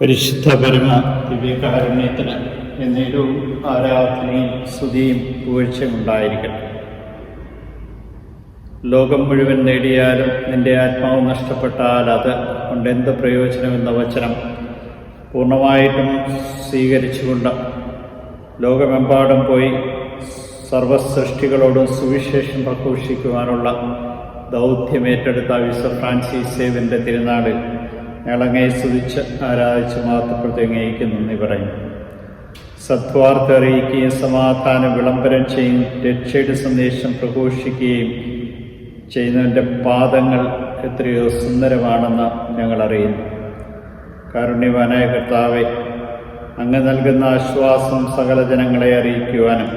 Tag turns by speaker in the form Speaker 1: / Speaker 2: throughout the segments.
Speaker 1: പരിശുദ്ധ പരമ ദിവ്യകാരുണ്യത്തിന് എന്നേരവും ആരാധനയും സ്തുതിയും പുകഴ്ചയും ഉണ്ടായിരിക്കട്ടെ. ലോകം മുഴുവൻ നേടിയാലും നിന്റെ ആത്മാവ് നഷ്ടപ്പെട്ടാൽ അത് കൊണ്ട് എന്ത് പ്രയോജനമെന്ന വചനം പൂർണമായിട്ടും സ്വീകരിച്ചുകൊണ്ട് ലോകമെമ്പാടും പോയി സർവസൃഷ്ടികളോടും സുവിശേഷം പ്രഘോഷിക്കുവാനുള്ള ദൗത്യമേറ്റെടുത്ത വിശ്വ ഫ്രാൻസിസ് സേവിന്റെ തിരുനാളിൽ ഞങ്ങളങ്ങയെ സ്തുതിച്ച് ആരാധിച്ച് മാത്രപ്രതി നന്ദി പറയും. സത്വാർത്ഥ അറിയിക്കുകയും സമാധാനം വിളംബരം ചെയ്യും രക്ഷയുടെ സന്ദേശം പ്രഘോഷിക്കുകയും ചെയ്യുന്നവന്റെ പാദങ്ങൾ എത്രയോ സുന്ദരമാണെന്ന് ഞങ്ങൾ അറിയുന്നു കാരുണ്യവാനായ കർത്താവെ അങ്ങ് നൽകുന്ന ആശ്വാസം സകല ജനങ്ങളെ അറിയിക്കുവാനും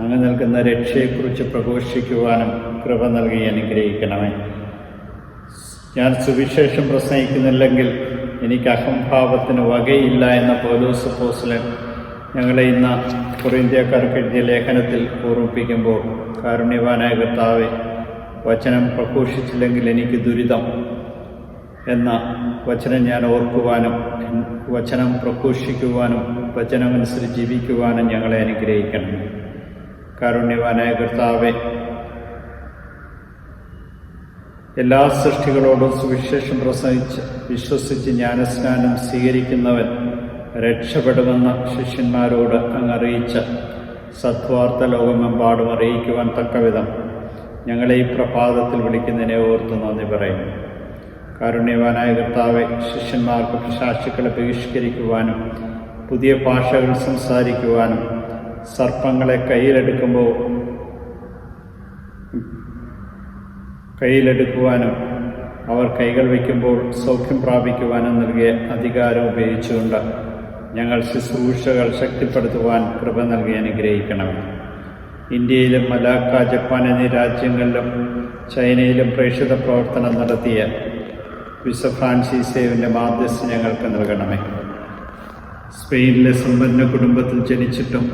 Speaker 1: അങ്ങ് നൽകുന്ന രക്ഷയെക്കുറിച്ച് പ്രഘോഷിക്കുവാനും കൃപ നൽകി അനുഗ്രഹിക്കണമേ. ഞാൻ സുവിശേഷം പ്രസംഗിക്കുന്നില്ലെങ്കിൽ എനിക്ക് അഹംഭാവത്തിന് വകയില്ല എന്ന പൗലോസ് പോസ്ലൻ ഞങ്ങളെ ഇന്ന് കൊറിന്ത്യക്കാർക്ക് എഴുതിയ ലേഖനത്തിൽ ഓർമ്മിപ്പിക്കുമ്പോൾ കാരുണ്യവാനായ കർത്താവെ വചനം പ്രഘോഷിച്ചില്ലെങ്കിൽ എനിക്ക് ദുരിതം എന്ന വചനം ഞാൻ ഓർക്കുവാനും വചനം പ്രഘോഷിക്കുവാനും വചനമനുസരിച്ച് ജീവിക്കുവാനും ഞങ്ങളെ അനുഗ്രഹിക്കണം. കാരുണ്യവാനായ കർത്താവെ എല്ലാ സൃഷ്ടികളോടും സുവിശേഷം പ്രസംഗിച്ച് വിശ്വസിച്ച് ജ്ഞാനസ്നാനം സ്വീകരിക്കുന്നവൻ രക്ഷപ്പെടുമെന്ന ശിഷ്യന്മാരോട് അങ്ങ് അറിയിച്ച സത്വാർത്ത ലോകമെമ്പാടും അറിയിക്കുവാൻ തക്കവിധം ഞങ്ങളെ ഈ പ്രഭാതത്തിൽ വിളിക്കുന്നതിനെ ഓർത്ത് നന്ദി പറയുന്നു. കാരുണ്യവാനായ കർത്താവെ ശിഷ്യന്മാർക്ക് പിശാശുക്കളെ ബഹിഷ്കരിക്കുവാനും പുതിയ ഭാഷകൾ സംസാരിക്കുവാനും സർപ്പങ്ങളെ കയ്യിലെടുക്കുമ്പോൾ കയ്യിലെടുക്കുവാനും അവർ കൈകൾ വയ്ക്കുമ്പോൾ സൗഖ്യം പ്രാപിക്കുവാനും നൽകിയ അധികാരം ഉപയോഗിച്ചുകൊണ്ട് ഞങ്ങൾ ശുശ്രൂഷകൾ ശക്തിപ്പെടുത്തുവാൻ കൃപ നൽകി അനുഗ്രഹിക്കണം. ഇന്ത്യയിലും മലാക്ക ജപ്പാൻ എന്നീ രാജ്യങ്ങളിലും ചൈനയിലും പ്രേക്ഷിത പ്രവർത്തനം നടത്തിയ വിശ്വ ഫ്രാൻസിസേവിന്റെ മാധ്യസ് ഞങ്ങൾക്ക് നൽകണമേ. സ്പെയിനിലെ സമ്പന്ന കുടുംബത്തിൽ ജനിച്ചിട്ടും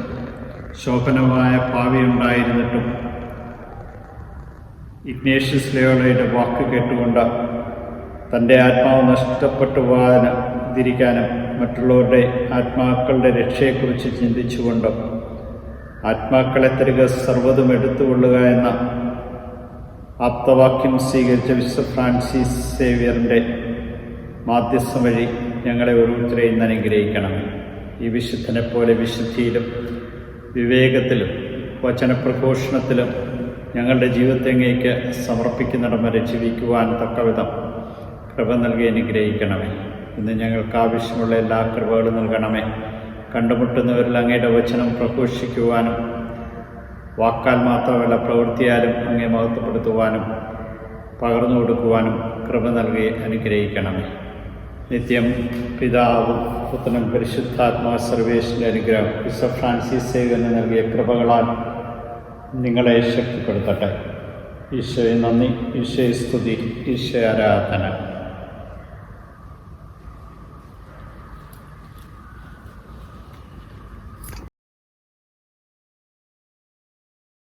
Speaker 1: ശോഭനമായ ഭാവി ഉണ്ടായിരുന്നിട്ടും ഇഗ്നേഷ്യസ് ലയോളയുടെ വാക്ക് കേട്ടുകൊണ്ട് തന്റെ ആത്മാവ് നഷ്ടപ്പെട്ടു പോകാൻ തിരിക്കാനും മറ്റുള്ളവരുടെ ആത്മാക്കളുടെ രക്ഷയെക്കുറിച്ച് ചിന്തിച്ചുകൊണ്ട് ആത്മാക്കളെ തരിക സർവതും എടുത്തുകൊള്ളുക എന്ന ആപ്തവാക്യം സ്വീകരിച്ച വിശ്വ ഫ്രാൻസിസ് സേവിയറിന്റെ മാധ്യസ്ഥം വഴി ഞങ്ങളെ ഓരോരുത്തരെയും അനുഗ്രഹിക്കണം. ഈ വിശുദ്ധനെ പോലെ വിശുദ്ധിയിലും വിവേകത്തിലും വചനപ്രഘോഷണത്തിലും ഞങ്ങളുടെ ജീവിതത്തെങ്ങേക്ക് സമർപ്പിക്കുന്നിടം വരെ ജീവിക്കുവാൻ തക്കവിധം കൃപ നൽകി അനുഗ്രഹിക്കണമേ. ഇന്ന് ഞങ്ങൾക്ക് ആവശ്യമുള്ള എല്ലാ കൃപകളും നൽകണമേ. കണ്ടുമുട്ടുന്നവരിൽ അങ്ങയുടെ വചനം പ്രഘോഷിക്കുവാനും വാക്കാൽ മാത്രമല്ല പ്രവൃത്തിയാലും അങ്ങേ മഹത്വപ്പെടുത്തുവാനും പകർന്നു കൊടുക്കുവാനും കൃപ നൽകി അനുഗ്രഹിക്കണമേ. നിത്യം പിതാവും പുത്രനും പരിശുദ്ധാത്മാ സർവേഷിന്റെ അനുഗ്രഹം. വിശ്വ ഫ്രാൻസിസ് സേവന് നൽകിയ കൃപകളാൽ നിങ്ങളെ ശക്തിപ്പെടുത്തട്ടെ. ഈശോയെ നന്ദി. ഈശോയെ സ്തുതി. ഈശോ ആരാധന.